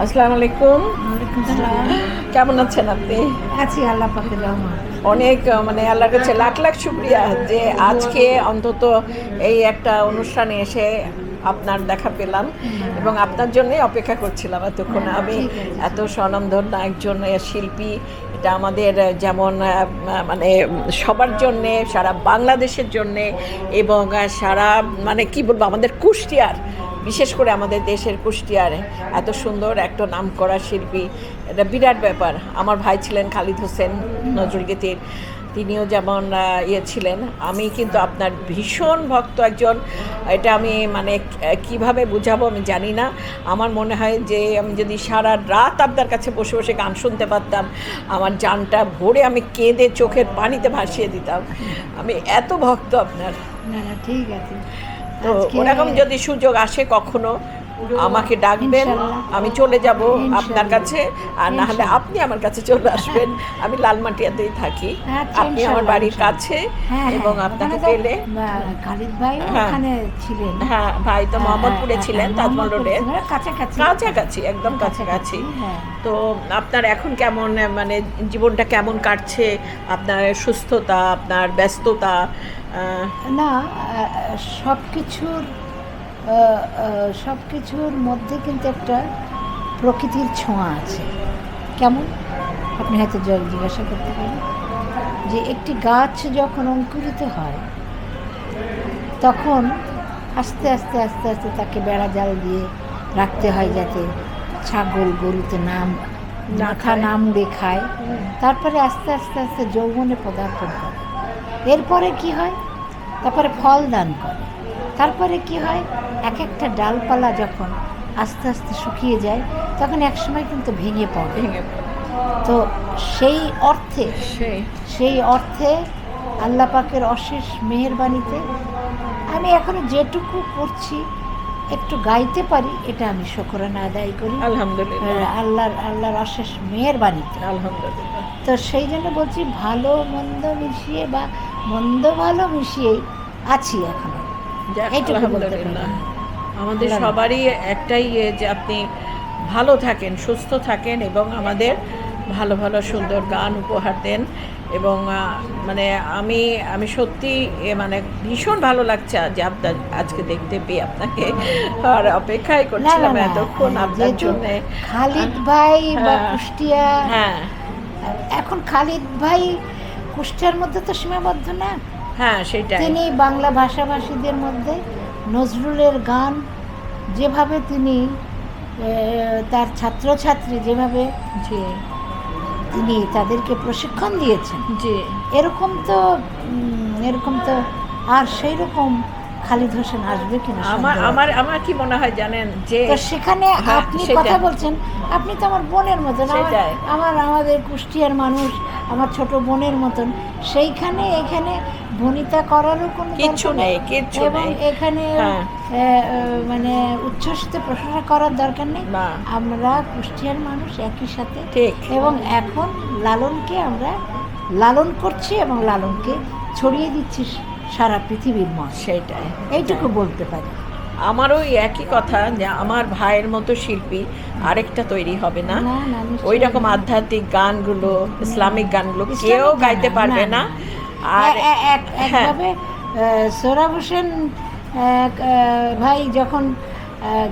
আসসালামু আলাইকুম। কেমন আছেন আপনি? আছি আল্লাহ পাকের অনেক মানে আল্লাহর কাছে লাখ লাখ শুক্রিয়া যে আজকে অন্তত এই একটা অনুষ্ঠানে এসে আপনার দেখা পেলাম এবং আপনার জন্যই অপেক্ষা করছিলাম এতক্ষণ। আমি এত স্বনামধন্য একজন শিল্পী এটা আমাদের যেমন মানে সবার জন্যে সারা বাংলাদেশের জন্যে এবং সারা মানে কি বলব আমাদের কুষ্টিয়ার বিশেষ করে আমাদের দেশের কুষ্টিয়ারে এত সুন্দর একটা নাম করা শিল্পী। এটা বিরাট ব্যাপার। আমার ভাই ছিলেন খালিদ হোসেন নজরুল গীতির। তিনিও যেমন ইয়ে ছিলেন। আমি কিন্তু আপনার ভীষণ ভক্ত একজন। এটা আমি মানে কীভাবে বুঝাবো আমি জানি না। আমার মনে হয় যে আমি যদি সারা রাত আপনার কাছে বসে বসে গান শুনতে পারতাম, আমার জানটা ভরে আমি কেঁদে চোখের পানিতে ভাসিয়ে দিতাম। আমি এত ভক্ত আপনার। না না, ঠিক আছে। তো ওরকম যদি সুযোগ আসে কখনো আমাকে ডাকবেন আমি চলে যাব আপনার কাছে। আর না হলে আপনি আমার কাছে চলে আসবেন। আমি লালমাটিয়াতেই থাকি। আচ্ছা, আপনি আমার বাড়ির কাছে হ্যাঁ এবং হ্যাঁ, আপনাকে পেলে। ভাই হ্যাঁ। ওখানে ছিলেন। হ্যাঁ ভাই তো হ্যাঁ, মোহাম্মদপুরে হ্যাঁ, ছিলেন হ্যাঁ, তাজমহল রোডে। কাছাকাছি। কাছাকাছি একদম কাছাকাছি। হ্যাঁ। তো আপনার এখন কেমন মানে জীবনটা কেমন কাটছে? আপনার সুস্থতা আপনার ব্যস্ততা না সব কিছুর সব কিছুর মধ্যে কিন্তু একটা প্রকৃতির ছোঁয়া আছে। কেমন? আপনি হয়তো জ- জিজ্ঞাসা করতে পারেন। যে একটি গাছ যখন অঙ্কুরিত হয় তখন আস্তে আস্তে আস্তে আস্তে তাকে বেড়া জাল দিয়ে রাখতে হয় যাতে ছাগল গরুতে নাম মাথা নাম উড়ে খায় তারপরে আস্তে আস্তে আস্তে যৌবনে পদার্পণ করে। এরপরে কি হয়? তারপরে ফল দান করে। তারপরে কি হয়? এক একটা ডালপালা যখন আস্তে আস্তে শুকিয়ে যায় তখন একসময় কিন্তু ভেঙে পড়ে। তো সেই অর্থে সেই। সেই অর্থে আল্লাহ পাকের অশেষ মেহেরবানিতে আমি এখনও যেটুকু করছি একটু গাইতে পারি এটা আমি শকরানা আদায় করি। আলহামদুলিল্লাহ। আল্লাহর আল্লাহর অশেষ মেহেরবানিতে। আলহামদুলিল্লাহ। তো সেই জন্য বলছি ভালো মন্দ মিশিয়ে বা মন্দ ভালো মিশিয়েই আছি এখন। আমাদের সবারই একটাই ইয়ে যে আপনি ভালো থাকেন সুস্থ থাকেন এবং আমাদের ভালো ভালো সুন্দর গান উপহার দেন এবং মানে আমি আমি সত্যি মানে ভীষণ ভালো লাগছে যে আপনার আজকে দেখতে পেয়ে আপনাকে আর অপেক্ষাই করছিলাম এতক্ষণ আপনার জন্য। খালিদ ভাই বা হ্যাঁ। কুষ্টিয়া হ্যাঁ। এখন খালিদ ভাই কুষ্টিয়ার মধ্যে তো সীমাবদ্ধ না? হ্যাঁ সেটাই। তিনি বাংলা ভাষাভাষীদের মধ্যে নজরুলের গান যেভাবে তিনি তার ছাত্রছাত্রী যেভাবে জি। তিনি তাদেরকে প্রশিক্ষণ দিয়েছেন। জি। এরকম তো এরকম তো আর সেই রকম খালিদ হোসেন আসবে কিনা আমার আমার আমার কি মনে হয় জানেন যে সেখানে হ্যাঁ, আপনি। কথা বলছেন আপনি তো আমার বোনের মতন আমার- আমাদের কুষ্টিয়ার মানুষ আমার ছোট বোনের মতন সেইখানে এখানে বনিতা করারও কোনো দরকার নেই, কিচ্ছু এবং এখানে হ্যাঁ। মানে উচ্ছ্বসিত প্রশংসা করার দরকার নেই। আমরা কুষ্টিয়ার মানুষ একই সাথে। এবং এখন লালনকে আমরা লালন করছি এবং লালনকে ছড়িয়ে দিচ্ছি। সারা পৃথিবীর মত সেটাই। এইটুকু বলতে পারি। আমার ওই একই কথা যে আমার ভাইয়ের মতো শিল্পী আরেকটা তৈরি হবে না। ওই রকম আধ্যাত্মিক গানগুলো ইসলামিক গানগুলো কেউ গাইতে পারবে না। আর হ্যাঁ। একভাবে সোহরাব হোসেন ভাই যখন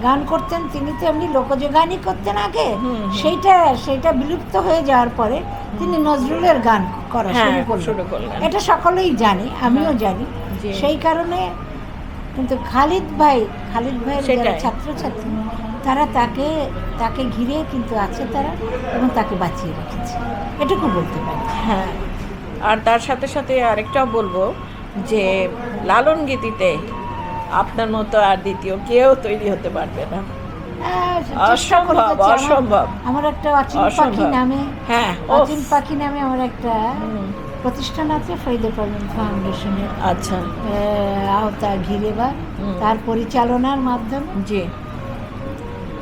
গান করতেন তিনি তো এমনি লোকজ গানই করতেন আগে। সেইটা সেইটা বিলুপ্ত হয়ে যাওয়ার পরে তিনি নজরুলের গান করা হ্যাঁ, শুরু করলেন। এটা সকলেই জানে আমিও জানি। সেই কারণে কিন্তু খালিদ ভাই খালিদ ভাইয়ের যারা ছাত্রছাত্রী তারা তাকে তাকে ঘিরে কিন্তু আছে তারা এবং তাকে বাঁচিয়ে রেখেছে। এটুকু বলতে পারি। হ্যাঁ। আর তার সাথে সাথে আরেকটাও বলব যে লালন গীতিতে আপনার মতো আর দ্বিতীয় কেউ তৈরি হতে পারবে না। অসম্ভব, আমার- অসম্ভব। আমার একটা অচিন পাখি নামে হ্যাঁ অচিন পাখি নামে আমার একটা প্রতিষ্ঠান আছে ফরিদে পারভিন ফাউন্ডেশনের। আচ্ছা। আওতা ঘিরে বা তার পরিচালনার মাধ্যমে। জি।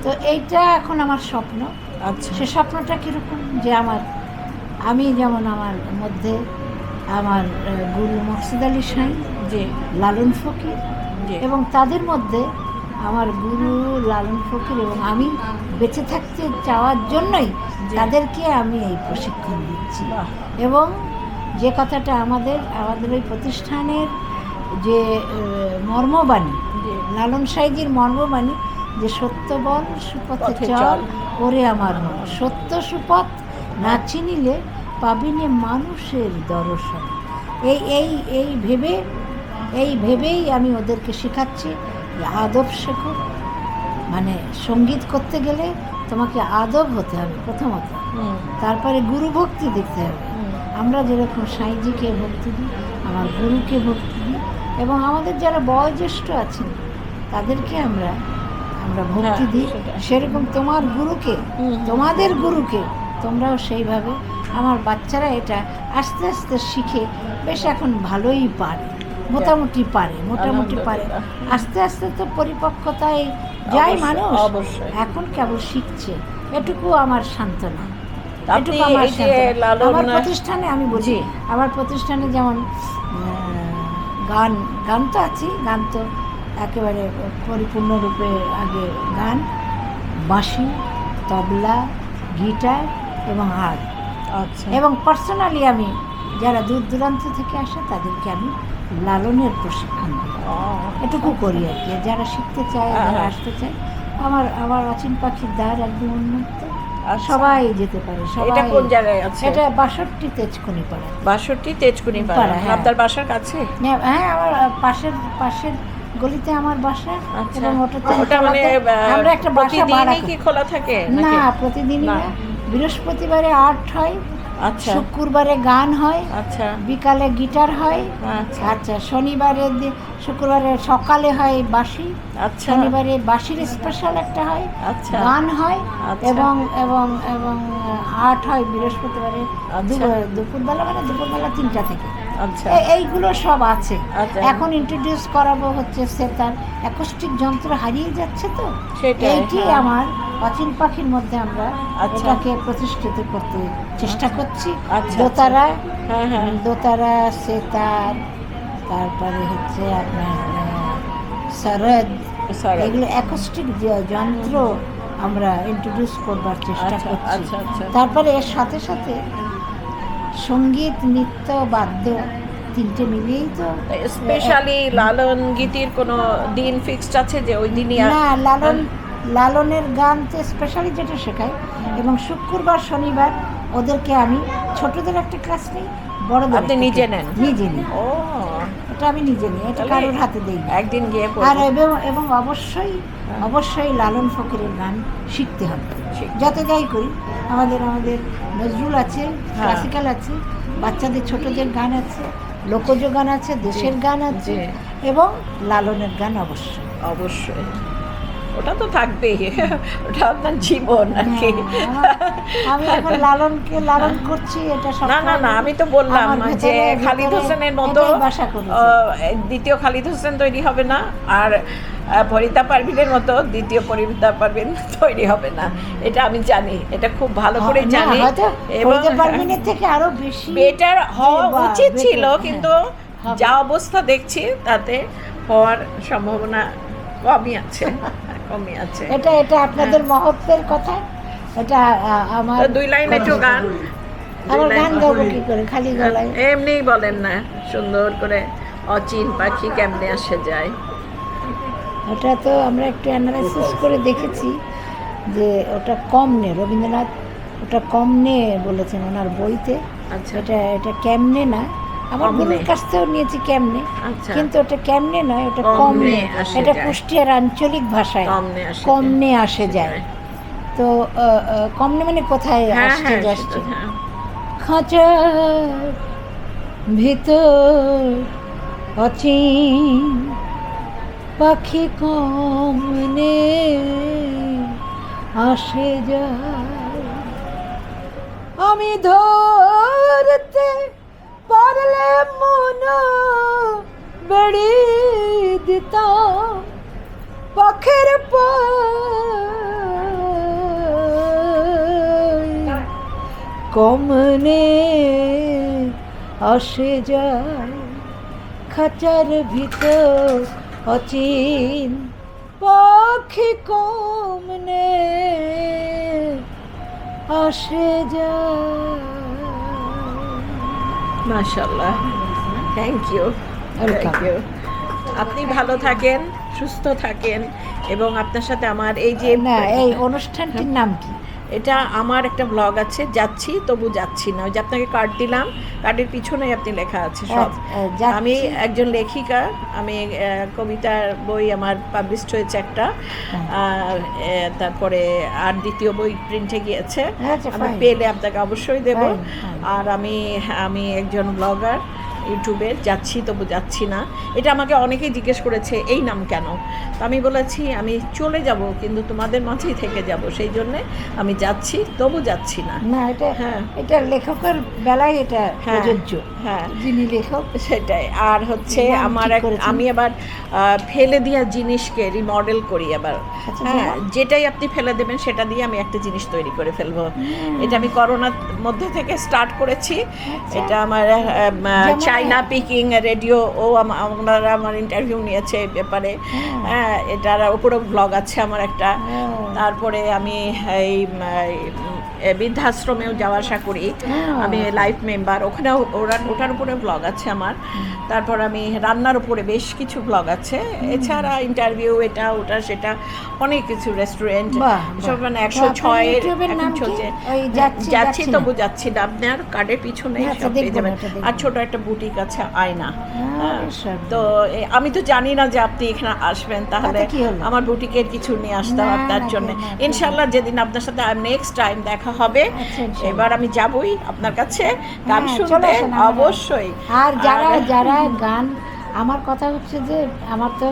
তো এইটা এখন আমার স্বপ্ন। আচ্ছা। সে স্বপ্নটা কীরকম? যে আমার আমি যেমন আমার মধ্যে আমার গুরু মকসুদ আলী সাঁই জি। লালন ফকির এবং তাদের মধ্যে আমার গুরু লালন ফকির এবং আমি বেঁচে থাকতে চাওয়ার জন্যই তাদেরকে আমি এই প্রশিক্ষণ দিচ্ছি। এবং যে কথাটা আমাদের আমাদের ওই প্রতিষ্ঠানের যে মর্মবাণী লালন সাইজির মর্মবাণী যে সত্য বল সুপথে চল চল। ওরে আমার মন। সত্য সুপথ না চিনিলে পাবিনে মানুষের দর্শন। এই এই এই ভেবে এই ভেবেই আমি ওদেরকে শেখাচ্ছি যে আদব শেখো। মানে সংগীত করতে গেলে তোমাকে আদব হতে হবে প্রথমত। তারপরে গুরু ভক্তি দেখতে হবে। আমরা যেরকম সাইজিকে ভক্তি দিই আমার গুরুকে ভক্তি দিই এবং আমাদের যারা বয়োজ্যেষ্ঠ আছেন তাদেরকে আমরা আমরা ভক্তি হ্যাঁ, দিই। সেরকম তোমার গুরুকে তোমাদের গুরুকে তোমরাও সেইভাবে আমার বাচ্চারা এটা আস্তে আস্তে শিখে বেশ এখন ভালোই পারে। মোটামুটি পারে মোটামুটি পারে। আস্তে আস্তে তো পরিপক্কতায় যায় অবশ্যই, মানুষ। এখন কেবল শিখছে। এটুকু আমার সান্ত্বনা। এটুকু আমার আমার প্রতিষ্ঠানে আমি জি। আমার প্রতিষ্ঠানে যেমন গান গান তো আছেই। গান তো একেবারে পরিপূর্ণরূপে আগে গান বাঁশি তবলা গিটার এবং হার। আচ্ছা। এবং পার্সোনালি আমি যারা দূর দূরান্ত থেকে আসে তাদেরকে আমি লালনের প্রশিক্ষণ এটুকু করি আর কি। যারা শিখতে চায় যারা হ্যাঁ। আসতে চায় আমার আমার অচিন পাখির দ্বার একদম উন্মুক্ত। আচ্ছা। সবাই যেতে পারে সবাই এটা কোন জায়গায় আছে? এটা বাষট্টি তেজকুনি পাড়া বাষট্টি তেজকুনি পাড়া হ্যাঁ। আপনার বাসার কাছে? হ্যাঁ আমার পাশের পাশের গলিতে আমার বাসা আচ্ছা। এবং ওটাতে ওটা মানে আমরা একটা বাসা ভাড়া কি খোলা থাকে না? প্রতিদিনই বৃহস্পতিবারে আর্ট হয়। আচ্ছা। শুক্রবারে গান হয় আচ্ছা। বিকালে গিটার হয় আচ্ছা। আচ্ছা শনিবারে শুক্রবারে সকালে হয় বাঁশি আচ্ছা। শনিবারে বাঁশির স্পেশাল একটা হয় আচ্ছা। গান হয় আচ্ছা। এবং এবং এবং আর্ট হয় বৃহস্পতিবারে আচ্ছা। দুপুরবেলা মানে দুপুরবেলা তিনটা থেকে। এইগুলো সব আছে। আচ্ছা। এখন ইন্ট্রোডিউস করাবো হচ্ছে সেতার। অ্যাকোস্টিক যন্ত্র হারিয়ে যাচ্ছে তো? এইটি হ্যাঁ। আমার অচিন পাখির মধ্যে আমরা আচ্ছা। এটাকে প্রতিষ্ঠিত করতে চেষ্টা করছি। আচ্ছা, দোতারা হ্যাঁ হ্যাঁ। দোতারা সেতার তারপরে হচ্ছে আপনার সরদ এগুলো অ্যাকোস্টিক যন্ত্র আমরা ইন্ট্রোডিউস করবার চেষ্টা আচ্ছা, করছি। আচ্ছা, আচ্ছা। তারপরে এর সাথে সাথে সংগীত নৃত্য বাদ্য তিনটে মিলেই তো স্পেশালি লালন গীতির কোনো দিন ফিক্সড আছে যে ওই দিনই না লালন লালনের গান তো স্পেশালি যেটা শেখায় এবং শুক্রবার শনিবার ওদেরকে আমি ছোটদের একটা ক্লাস নিই বড়দের আপনি নিজে নেন? নিজে নিই ও এটা আমি নিজে নিই এটা কারোর হাতে দিই। একদিন গিয়ে আর এবং এবং অবশ্যই অবশ্যই লালন ফকিরের গান শিখতে হবে। যত যাই করি আমাদের আমাদের নজরুল আছে হ্যাঁ। ক্লাসিক্যাল আছে বাচ্চাদের ছোটদের গান আছে লোকজ গান আছে দেশের গান আছে এবং লালনের গান অবশ্যই। অবশ্যই। ওটা তো থাকবেই। ওটা আপনার জীবন আর কি। আমি এখন লালনকে লালন করছি এটা না না না আমি তো বললাম যে খালিদ হোসেনের মতো দ্বিতীয় খালিদ হোসেন তৈরি হবে না আর ফরিদা পারভিনের মতো দ্বিতীয় ফরিদা পারভিন তৈরি হবে না। এটা আমি জানি এটা খুব ভালো করে জানি। এবং পারভিনের থেকে আরও বেশি বেটার হওয়া উচিত ছিল হ্যাঁ, কিন্তু যা অবস্থা দেখছি তাতে হওয়ার সম্ভাবনা কমই আছে। কমই আছে। এটা এটা আপনাদের মহত্বের কথা। এটা আমার দুই লাইন একটু গান। আমার গান গাবো কি করে? খালি গলায়। এমনিই বলেন না সুন্দর করে অচিন পাখি কেমনে আসে যায়। ওটা তো আমরা একটু অ্যানালাইসিস করে দেখেছি যে ওটা কম নে। রবীন্দ্রনাথ ওটা কম নে বলেছেন ওনার বইতে। আচ্ছা। এটা এটা কেমনে না? আমার। গুরুর কাছ থেকেও নিয়েছি কেমনে? আচ্ছা। কিন্তু ওটা কেমনে নয় ওটা কমনে এটা কুষ্টিয়ার আঞ্চলিক ভাষায়। কমনে আসে যায়। তো কমনে মানে কোথায় হ্যাঁ আসছে হ্যাঁ যাচ্ছে সেটা, হ্যাঁ। খাঁচার ভিতর অচিন পাখি কমনে আসে যায়। আমি ধরতে পারলে মন বেড়ি দিতাম পাখের কমনে আসে যায় খাঁচার ভিতর অচিন পা আখি কমনে আসে যায় মাশাল্লাহ থ্যাংক ইউ. থ্যাংক ইউ আপনি ভালো থাকেন সুস্থ থাকেন এবং আপনার সাথে আমার এই যে না এই অনুষ্ঠানটির নাম কি? এটা আমার একটা ব্লগ আছে যাচ্ছি তবু যাচ্ছি না। ওই যে আপনাকে কার্ড দিলাম কার্ডের পিছনে আপনি লেখা আছে সব। আমি একজন লেখিকা আমি কবিতার বই আমার পাবলিশড হয়েছে একটা আর তারপরে আর দ্বিতীয় বই প্রিন্টে গিয়েছে। আচ্ছা, আমি পেলে আপনাকে অবশ্যই দেব. আর আমি আমি একজন ব্লগার ইউটিউবে যাচ্ছি তবু যাচ্ছি না। এটা আমাকে অনেকেই জিজ্ঞেস করেছে এই নাম কেন? তো আমি বলেছি আমি চলে যাব কিন্তু তোমাদের মাঝেই থেকে যাব সেই জন্যে আমি যাচ্ছি তবু যাচ্ছি না। না এটা হ্যাঁ। এটা লেখকের বেলায় এটা হ্যাঁ, প্রযোজ্য। হ্যাঁ। যিনি লেখক সেটাই। আর হচ্ছে আমার এক- আমি আবার ফেলে দেওয়া জিনিসকে রিমডেল করি আবার আচ্ছা, হ্যাঁ যেটাই আপনি ফেলে দেবেন সেটা দিয়ে আমি একটা জিনিস তৈরি করে ফেলব। এটা আমি করোনার মধ্যে থেকে স্টার্ট করেছি। এটা আমার চাইনা পিকিং রেডিও ও আমার ওনারা আমার ইন্টারভিউ নিয়েছে এই ব্যাপারে। হ্যাঁ এটার উপরেও ব্লগ আছে আমার একটা। তারপরে আমি এই বৃদ্ধাশ্রমেও যাওয়া আসা করি। হ্যাঁ। আমি লাইফ মেম্বার ওখানেও ওরা ওটার উপরে ব্লগ আছে আমার। তারপর আমি রান্নার উপরে বেশ কিছু ব্লগ আছে। এছাড়া ইন্টারভিউ এটা ওটা সেটা অনেক কিছু রেস্টুরেন্ট সব মানে একশো ছয় যাচ্ছি, না। তবু যাচ্ছি না? আপনার কার্ডের পিছনে আচ্ছা, সব পেয়ে যাবেন। আর ছোট একটা বুটিক আছে আয়না। হ্যাঁ, তো আমি তো জানি না যে আপনি এখানে আসবেন তাহলে? আমার বুটিকের কিছু নিয়ে আসতাম আপনার জন্য। ইনশাল্লাহ যেদিন আপনার সাথে নেক্সট টাইম দেখা হবে। আচ্ছা, এবার আমি যাবই আপনার কাছে। গান হ্যাঁ, শুনতে অবশ্যই। আর যারা যারা গান আমার কথা হচ্ছে যে আমার তো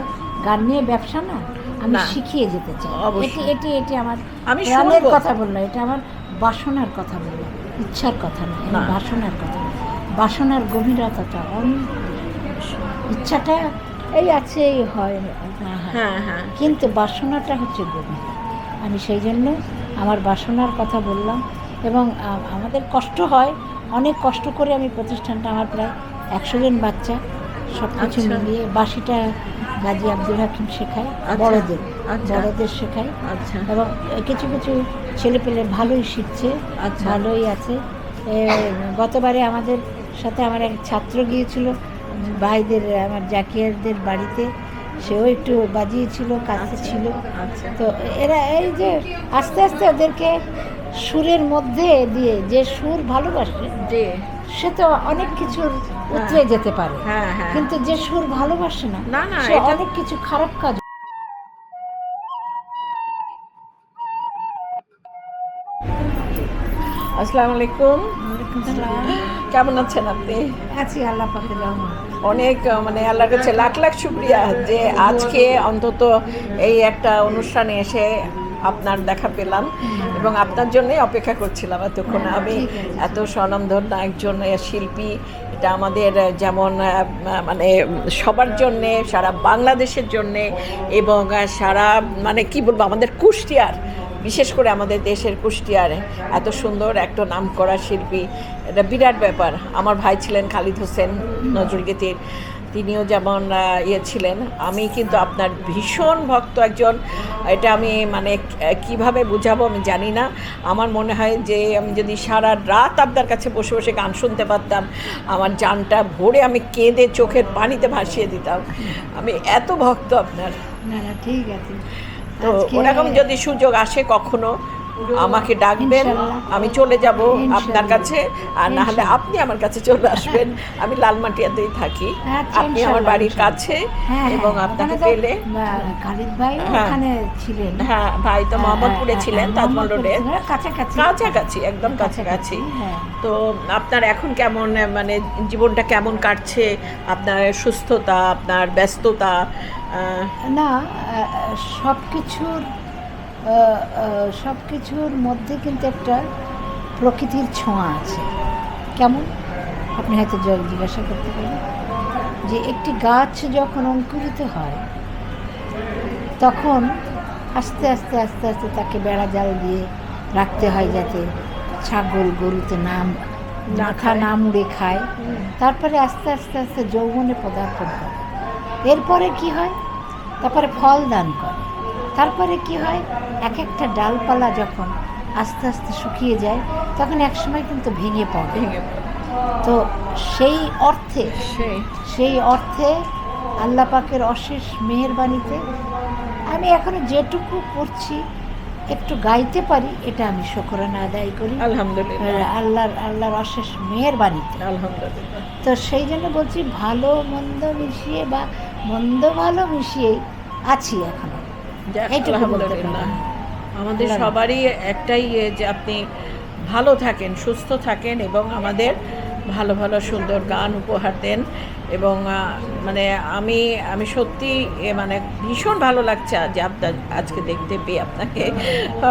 গান নিয়ে ব্যবসা না আমি শিখিয়ে যেতে চাই। অবশ্যই। এটি এটি এটি আমার আমি প্রাণের কথা বললাম এটা আমার বাসনার কথা বললাম ইচ্ছার কথা না বাসনার কথা। বাসনার গভীরতাটা অনেক ইচ্ছাটা এই আছে এই হয় হয়। হ্যাঁ হ্যাঁ। কিন্তু বাসনাটা হচ্ছে গভীর। আমি সেই জন্য আমার বাসনার কথা বললাম এবং আমাদের কষ্ট হয় অনেক কষ্ট করে আমি প্রতিষ্ঠানটা আমার প্রায় একশো জন বাচ্চা সব কিছু আচ্ছা। মিলিয়ে বাসিটা গাজী আব্দুল হাকিম শেখায় আচ্ছা, বড়দের আচ্ছা। বড়দের শেখায় আচ্ছা এবং কিছু কিছু ছেলে পেলে ভালোই শিখছে। ভালোই আছে গতবারে আমাদের সাথে আমার এক ছাত্র গিয়েছিল ভাইদের আমার জাকিয়ারদের বাড়িতে সেও একটু বাজিয়েছিল কাছে ছিল। আচ্ছা। তো এরা এই যে আস্তে আস্তে ওদেরকে সুরের মধ্যে দিয়ে যে সুর ভালোবাসে জি। সে তো অনেক কিছুর উতরে যেতে পারে। হ্যাঁ হ্যাঁ। কিন্তু যে সুর ভালোবাসে না না, না, সে অনেক কিছু খারাপ কাজ আসসালামু আলাইকুম। কেমন আছেন আপনি? আছি আল্লাহ রহমান অনেক মানে আল্লাহর কাছে লাখ লাখ শুক্রিয়া যে আজকে অন্তত এই একটা অনুষ্ঠানে এসে আপনার দেখা পেলাম এবং আপনার জন্যই অপেক্ষা করছিলাম এতক্ষণ। আমি এত স্বনামধন্য একজন শিল্পী এটা আমাদের যেমন মানে সবার জন্যে সারা বাংলাদেশের জন্যে এবং সারা মানে কি বলব আমাদের কুষ্টিয়ার বিশেষ করে আমাদের দেশের কুষ্টিয়ারে এত সুন্দর একটা নাম করা শিল্পী। এটা বিরাট ব্যাপার। আমার ভাই ছিলেন খালিদ হোসেন নজরুলগীতির তিনিও যেমন ইয়ে ছিলেন। আমি কিন্তু আপনার ভীষণ ভক্ত একজন। এটা আমি মানে কীভাবে বুঝাবো আমি জানি না। আমার মনে হয় যে আমি যদি সারা রাত আপনার কাছে বসে বসে গান শুনতে পারতাম, আমার জানটা ভরে আমি কেঁদে চোখের পানিতে ভাসিয়ে দিতাম। আমি এত ভক্ত আপনার। না না, ঠিক আছে। তো ওরকম যদি সুযোগ আসে কখনো আমাকে ডাকবেন আমি চলে যাব আপনার কাছে। আর না হলে আপনি আমার কাছে চলে আসবেন। আমি লালমাটিয়াতেই থাকি। আচ্ছা, আপনি আমার বাড়ির কাছে হ্যাঁ এবং হ্যাঁ, আপনাকে তো, পেলে ভাই হ্যাঁ। ছিলেন। হ্যাঁ ভাই তো মোহাম্মদপুরে ছিলেন তাজমহল রোডে কাছাকাছি। একদম কাছাকাছি তো আপনার এখন কেমন মানে জীবনটা কেমন কাটছে? আপনার সুস্থতা আপনার ব্যস্ততা না সব কিছুর সব কিছুর মধ্যে কিন্তু একটা প্রকৃতির ছোঁয়া আছে। কেমন? আপনি হয়তো জ- জিজ্ঞাসা করতে পারেন যে একটি গাছ যখন অঙ্কুরিত হয় তখন আস্তে আস্তে আস্তে আস্তে তাকে বেড়া জাল দিয়ে রাখতে হয় যাতে ছাগল গরুতে নাম মাথা। না মুড়ে খায়। তারপরে আস্তে আস্তে আস্তে যৌবনে পদার্পণ করে। এরপরে কি হয়? তারপরে ফল দান করে। তারপরে কি হয়? এক একটা ডালপালা যখন আস্তে আস্তে শুকিয়ে যায় তখন এক সময় কিন্তু ভেঙে পড়ে। তো সেই অর্থে সেই। সেই অর্থে আল্লাহ পাকের অশেষ মেহেরবানিতে আমি এখনও যেটুকু করছি একটু গাইতে পারি এটা আমি শুকরানা আদায় করি। আলহামদুলিল্লাহ। আল্লাহর আল্লাহর অশেষ মেহেরবানিতে। আলহামদুলিল্লাহ। তো সেই জন্য বলছি ভালো মন্দ মিশিয়ে বা মন্দ ভালো মিশিয়ে আছি এখনও। বলতে আমাদের সবারই একটাই ইয়ে যে আপনি ভালো থাকেন সুস্থ থাকেন এবং আমাদের ভালো ভালো সুন্দর গান উপহার দেন এবং মানে আমি আমি সত্যি মানে ভীষণ ভালো লাগছে যে আপনার আজকে দেখতে পেয়ে আপনাকে।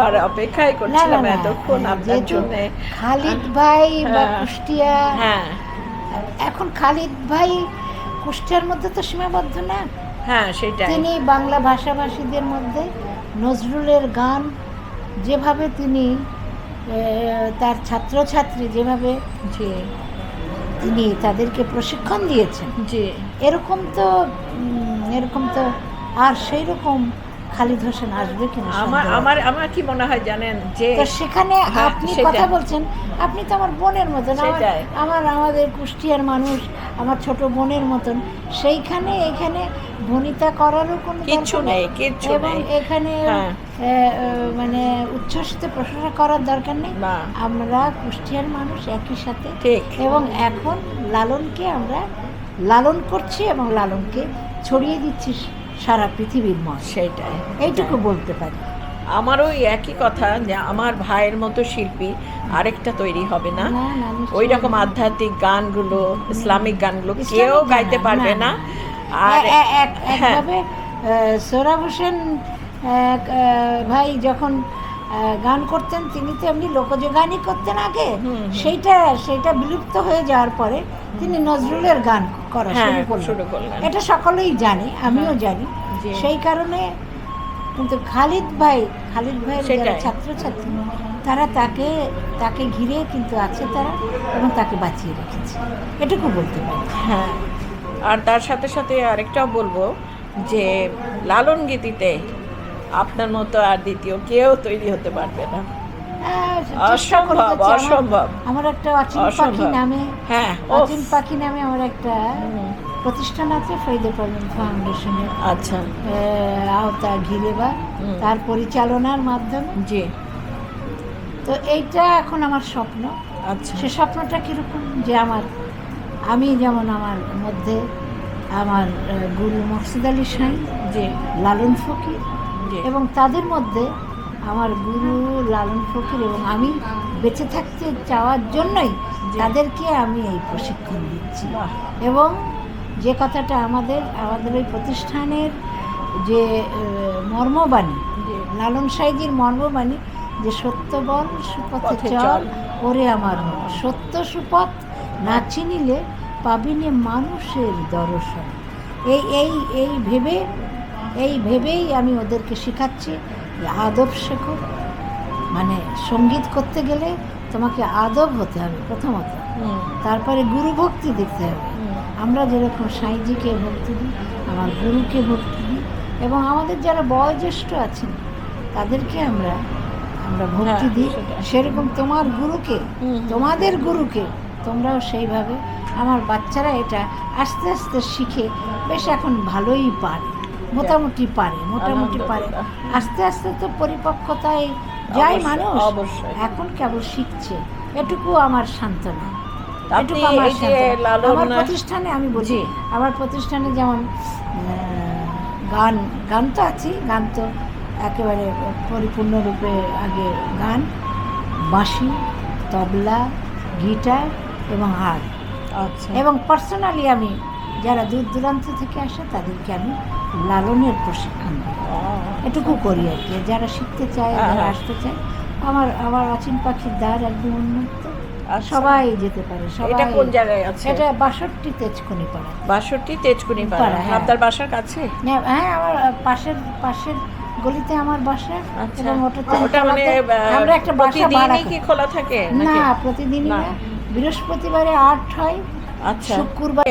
আর অপেক্ষাই করছিলাম এতক্ষণ আপনার জন্য। খালিদ ভাই বা হ্যাঁ। কুষ্টিয়া হ্যাঁ। এখন খালিদ ভাই কুষ্টিয়ার মধ্যে তো সীমাবদ্ধ না? হ্যাঁ সেটাই। তিনি বাংলা ভাষাভাষীদের মধ্যে নজরুলের গান যেভাবে তিনি তার ছাত্রছাত্রী যেভাবে যে তিনি তাদেরকে প্রশিক্ষণ দিয়েছেন। যে এরকম তো এরকম তো আর সেই রকম খালিদ হোসেন আসবে কিনা আমার আমার আমার কি মনে হয় জানেন যে সেখানে হ্যাঁ, আপনি। কথা বলছেন আপনি তো আমার বোনের মতন আমার- আমাদের কুষ্টিয়ার মানুষ আমার ছোট বোনের মতন সেইখানে এখানে ভনিতা করারও কোনো দরকার নেই। কিচ্ছু এবং নেই। এখানে হ্যাঁ। মানে উচ্ছ্বসিত প্রশংসা করার দরকার নেই। আমরা কুষ্টিয়ার মানুষ একই সাথে। এবং এখন লালনকে আমরা লালন করছি এবং লালনকে ছড়িয়ে দিচ্ছি। সারা পৃথিবীর মত সেটাই। এইটুকু বলতে পারি। আমারও একই কথা যে আমার ভাইয়ের মতো শিল্পী আরেকটা তৈরি হবে না। ওই রকম আধ্যাত্মিক গানগুলো ইসলামিক গানগুলো কেউ গাইতে পারবে না। আর হ্যাঁ। একভাবে সোহরাব হোসেন ভাই যখন গান করতেন তিনি তো এমনি লোকজ গানই করতেন আগে। সেইটা সেইটা বিলুপ্ত হয়ে যাওয়ার পরে তিনি নজরুলের গান করা হ্যাঁ শুরু করলেন। এটা সকলেই জানি আমিও হ্যাঁ, জানি। সেই কারণে কিন্তু খালিদ ভাই খালিদ ভাইয়ের যারা। ছাত্রছাত্রী তারা তাকে তাকে ঘিরে কিন্তু আছে তারা এবং তাকে বাঁচিয়ে রেখেছে। এটুকু বলতে পারি। হ্যাঁ। আর তার সাথে সাথে আরেকটাও বলব যে লালন গীতিতে আপনার মতো আর দ্বিতীয় কেউ তৈরি হতে পারবে না। করে অসম্ভব অসম্ভব। আমার একটা অচিন পাখি অসম্ভব। নামে হ্যাঁ অচিন পাখি নামে আমার একটা প্রতিষ্ঠান আছে ফরিদে পারভিন ফাউন্ডেশনের আচ্ছা। আওতা ঘিরে বা তার পরিচালনার মাধ্যমে। জি। তো এইটা এখন আমার স্বপ্ন। আচ্ছা। সে স্বপ্নটা কীরকম? যে আমার আমি যেমন আমার মধ্যে আমার গুরু মকসুদ আলী সাঁই যে লালন ফকির এবং তাদের মধ্যে আমার গুরু লালন ফকির এবং আমি বেঁচে থাকতে চাওয়ার জন্যই। তাদেরকে আমি এই প্রশিক্ষণ দিচ্ছি এবং যে কথাটা আমাদের আমাদের ওই প্রতিষ্ঠানের যে মর্মবাণী লালন সাইজির মর্মবাণী যে সত্য বল সুপথে পথে চল। ওরে আমার। সত্য সুপথ না চিনিলে পাবিনে মানুষের দর্শন এই এই এই ভেবে এই ভেবেই আমি ওদেরকে শেখাচ্ছি যে আদব শেখো। মানে সংগীত করতে গেলে তোমাকে আদব হতে হবে প্রথমত। তারপরে গুরু ভক্তি দেখতে হবে। আমরা যেরকম সাঁইজিকে ভক্তি দিই আমার গুরুকে ভক্তি দিই এবং আমাদের যারা বয়োজ্যেষ্ঠ আছেন তাদেরকে আমরা আমরা ভক্তি হ্যাঁ, দিই। সেরকম তোমার গুরুকে তোমাদের গুরুকে তোমরাও সেইভাবে আমার বাচ্চারা এটা আস্তে আস্তে শিখে বেশ এখন ভালোই পারে। মোটামুটি পারে মোটামুটি পারে। আস্তে আস্তে তো পরিপক্কতায় যায় মানুষ। এখন কেবল শিখছে। এটুকু আমার সান্ত্বনা। এটুকু আমার প্রতিষ্ঠানে আমি বুঝি আমার প্রতিষ্ঠানে যেমন গান গান তো আছেই গান তো একেবারে পরিপূর্ণরূপে আগে গান বাঁশি তবলা গিটার এবং হার। আচ্ছা। এবং পার্সোনালি আমি যারা দূর দূরান্ত থেকে আসে তাদেরকে আমি লালনের প্রশিক্ষণ দিই এটুকু করি আর কি যারা শিখতে চায় যারা। আসতে চায় আমার আমার অচিন পাখির দ্বার একদম উন্মুক্ত। আচ্ছা। সবাই যেতে পারে সবাই কোন জায়গায় আছে? এটা বাষট্টি তেজকনি পাড়া বাষট্টি তেজকুনি পাড়া পাড়া, হ্যাঁ। আপনার বাসার কাছে? হ্যাঁ হ্যাঁ, আমার পাশের পাশের গলিতে আমার বাসা আচ্ছা। এবং ওটা মানে আমরা একটা বাসা ভাড়া কি খোলা থাকে না? প্রতিদিনই বৃহস্পতিবারে আট হয় আচ্ছা। শুক্রবার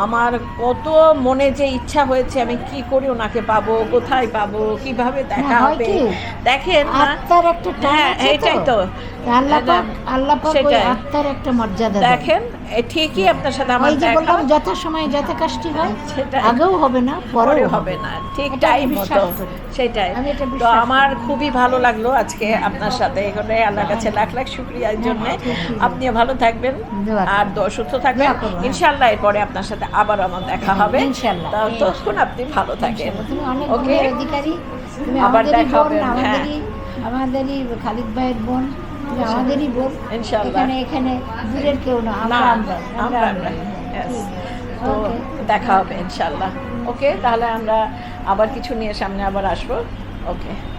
আমার কত মনে যে ইচ্ছা হয়েছে আমি কি করে ওনাকে পাবো কোথায় পাবো কীভাবে দেখা হ্যাঁ, হবে? দেখেন আত্মার একটা হ্যাঁ আছে এইটাই তো। আত্মার একটা মর্যাদা দেখেন ঠিকই আপনার সাথে আমার ওই যে বললাম যত সময় যত কাজটি হয় আগেও হবে না পরেও হবে। না। ঠিক টাইম মতো সেটাই। তো আমার খুবই ভালো লাগল আজকে আপনার সাথে এখানে আল্লাহর কাছে লাখ লাখ শুক্রিয়ার জন্য। হ্যাঁ, আপনিও ভালো থাকবেন আর সুস্থ থাকবেন। হ্যাঁ। ইনশাআল্লাহ এরপরে আপনার সাথে আবার আমার দেখা হবে। ইনশাআল্লাহ। তা- ততক্ষণ আপনি ভালো থাকেন। তুমি অনেক ওকে? অধিকারী। তুমি আবার দেখা হবে, হ্যাঁ। আমাদেরই খালিদ ভাইয়ের বোন। আমাদেরই বোন ইনশাআল্লাহ। এখানে এখানে দূরের কেউ না আমরা আমরা। তো দেখা হবে ইনশাআল্লাহ ওকে তাহলে আমরা আবার কিছু নিয়ে সামনে আবার আসব। ওকে